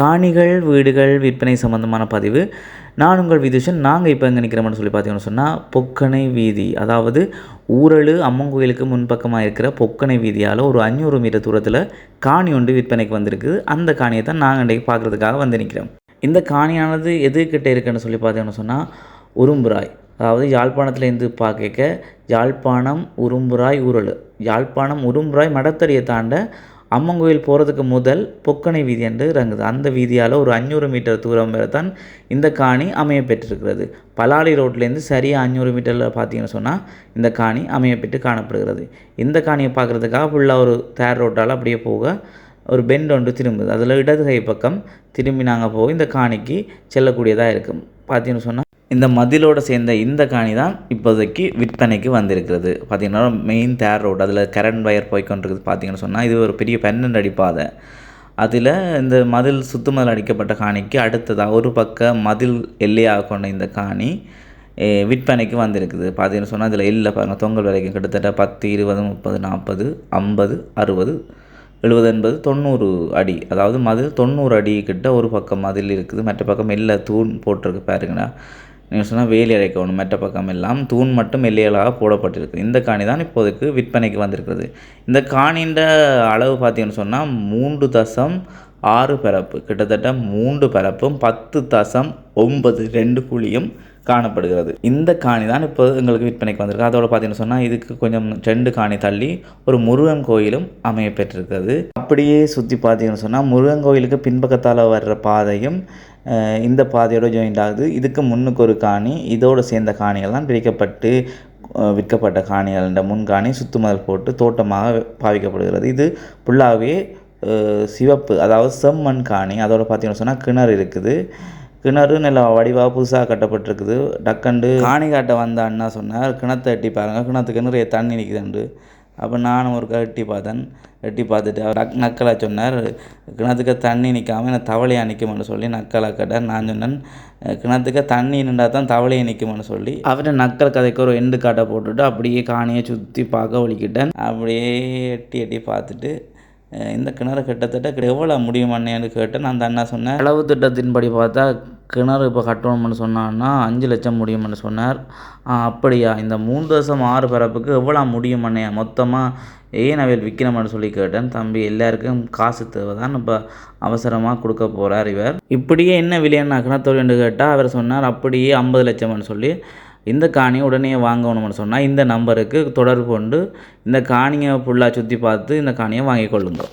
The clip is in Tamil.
காணிகள் வீடுகள் விற்பனை சம்மந்தமான பதிவு. நான் உங்கள் விதுஷன் நாங்கள் இப்போ எங்கே நிற்கிறோம்னு சொல்லி பார்த்தீங்கன்னு சொன்னால் பொக்கனை வீதி. அதாவது ஊரலு அம்மன் கோயிலுக்கு முன்பக்கமாக இருக்கிற பொக்கனை வீதியால் ஒரு அஞ்சூறு மீட்டர் தூரத்தில் காணி ஒன்று விற்பனைக்கு வந்திருக்கு அந்த காணியை தான் நாங்கள் இன்றைக்கு பார்க்குறதுக்காக வந்து நிற்கிறோம் இந்த காணியானது எதுக்கிட்ட இருக்குன்னு சொல்லி பார்த்தீங்கன்னு சொன்னால் உரும்புராய். அதாவது யாழ்ப்பாணத்துலேருந்து பார்க்க யாழ்ப்பாணம் உரும்புராய் ஊரலு யாழ்ப்பாணம் உரும்புராய் மடத்தடியை தாண்ட அம்மன் கோயில் போகிறதுக்கு முதல் பொக்கனை வீதி என்று இறங்குது. அந்த வீதியால் ஒரு அஞ்சூறு மீட்டர் தூரம் வரை தான் இந்த காணி அமைய பெற்றிருக்கிறது. பலாலி ரோட்லேருந்து சரியாக அஞ்சூறு மீட்டரில் பார்த்தீங்கன்னு சொன்னால் இந்த காணி அமைய பெற்று காணப்படுகிறது. இந்த காணியை பார்க்குறதுக்காக ஃபுல்லாக ஒரு தேர் ரோட்டால் அப்படியே போக ஒரு பெண்ட் ஒன்று திரும்புது. அதில் இடது கை பக்கம் திரும்பி நாங்கள் போய் இந்த காணிக்கு செல்லக்கூடியதாக இருக்கும். பார்த்தீங்கன்னு சொன்னால் இந்த மதிலோடு சேர்ந்த இந்த காணி தான் இப்போதைக்கு விற்பனைக்கு வந்திருக்கிறது. பார்த்தீங்கன்னா மெயின் தேர் ரோடு அதில் கரண்ட் வயர் போய்க்கொண்டிருக்குது பார்த்திங்கன்னு சொன்னால் இது ஒரு பெரிய பன்னெண்டு அடி பாதை. அதில் இந்த மதில் சுத்துமதில் அடிக்கப்பட்ட காணிக்கு அடுத்ததாக ஒரு பக்க மதில் எல்லையாக கொண்ட இந்த காணி விற்பனைக்கு வந்திருக்குது. பார்த்தீங்கன்னு சொன்னால் இதில் இல்லை பாருங்கள் தொங்கல் வரைக்கும் கிட்டத்தட்ட பத்து இருபது முப்பது நாற்பது ஐம்பது அறுபது எழுபது என்பது தொண்ணூறு அடி. அதாவது மதில் தொண்ணூறு அடி கிட்ட ஒரு பக்கம் மதில் இருக்குது மற்ற பக்கம் இல்லை தூண் போட்டிருக்கு பாருங்கண்ணா. நீங்கள் சொன்னால் வேலி அடைக்கணும் மெட்ட பக்கம் எல்லாம் தூண் மட்டும் எல்லைகளாக போடப்பட்டிருக்கு. இந்த காணி தான் இப்போதைக்கு விற்பனைக்கு வந்திருக்கிறது. இந்த காணின்ற அளவு பார்த்தீங்கன்னு சொன்னால் மூன்று தசம் ஆறு பரப்பு. கிட்டத்தட்ட மூன்று பரப்பும் பத்து தசம் ஒன்பது ரெண்டு குழியும் காணப்படுகிறது. இந்த காணி தான் இப்போ எங்களுக்கு விற்பனைக்கு வந்திருக்கு. அதோட பார்த்தீங்கன்னு சொன்னால் இதுக்கு கொஞ்சம் ரெண்டு காணி தள்ளி ஒரு முருகன் கோயிலும் அமைய பெற்றிருக்கிறது அப்படியே சுற்றி பார்த்தீங்கன்னு சொன்னால் முருகன் கோயிலுக்கு பின்பக்கத்தால் வர்ற பாதையும் இந்த பாதையோடு ஜாயிண்ட் ஆகுது. இதுக்கு முன்னுக்கு ஒரு காணி இதோடு சேர்ந்த காணிகள்லாம் பிரிக்கப்பட்டு விற்கப்பட்ட காணிகள். இந்த முன்காணி சுத்துமதில் போட்டு தோட்டமாக பாவிக்கப்படுகிறது. இது ஃபுல்லாகவே சிவப்பு அதாவது செம்மண் காணி. அதோட பார்த்தீங்கன்னு சொன்னால் கிணறு இருக்குது. கிணறு நல்ல வடிவாக புதுசாக கட்டப்பட்டிருக்குது. டக்கண்டு காணி காட்ட வந்த அண்ணா சொன்னார் கிணத்தை எட்டி பாருங்கள் கிணத்துக்கு நிறைய தண்ணி நிற்குதுண்டு அப்போ நானும் ஒரு எட்டி பார்த்தேன். எட்டி பார்த்துட்டு அவர் நக்கலாக சொன்னார் கிணத்துக்கு தண்ணி நிற்காம என்ன தவளையாக நிற்கும்னு சொல்லி நக்கலாக கேட்டார். நான் சொன்னேன் கிணத்துக்கு தண்ணி நின்றா தான் தவளையை நிற்கும்னு சொல்லி. அவரை நக்கல் கதைக்கு ஒரு எண்டு காட்டை போட்டுட்டு அப்படியே காணியை சுற்றி பார்க்க ஒழிக்கிட்டேன் அப்படியே எட்டி எட்டி பார்த்துட்டு இந்த கிணறு கிட்டத்தட்ட எவ்வளோ முடியுமான்னு கேட்டேன். அந்த அண்ணா சொன்னேன் அளவு திட்டத்தின்படி பார்த்தா கிணறு இப்போ கட்டணும்னு சொன்னான்னா அஞ்சு லட்சம் முடியும்னு சொன்னார். அப்படியா? இந்த மூணு தசம் ஆறு பரப்புக்கு எவ்வளோ முடியுமண்ணே மொத்தமாக ஏன் அவையில் விற்கணும்னு சொல்லி கேட்டேன். தம்பி எல்லாருக்கும் காசு தேவை தான் இப்போ அவசரமாக கொடுக்க போகிறார் இவர். இப்படியே என்ன விலையண்ணா என்று கேட்டால் அவர் சொன்னார் அப்படியே ஐம்பது லட்சம்னு சொல்லி இந்த காணியை உடனே வாங்கணும்னு சொன்னால் இந்த நம்பருக்கு தொடர்பு கொண்டு இந்த காணியை ஃபுல்லாக சுற்றி பார்த்து இந்த காணியை வாங்கிக் கொள்ளுங்கள்.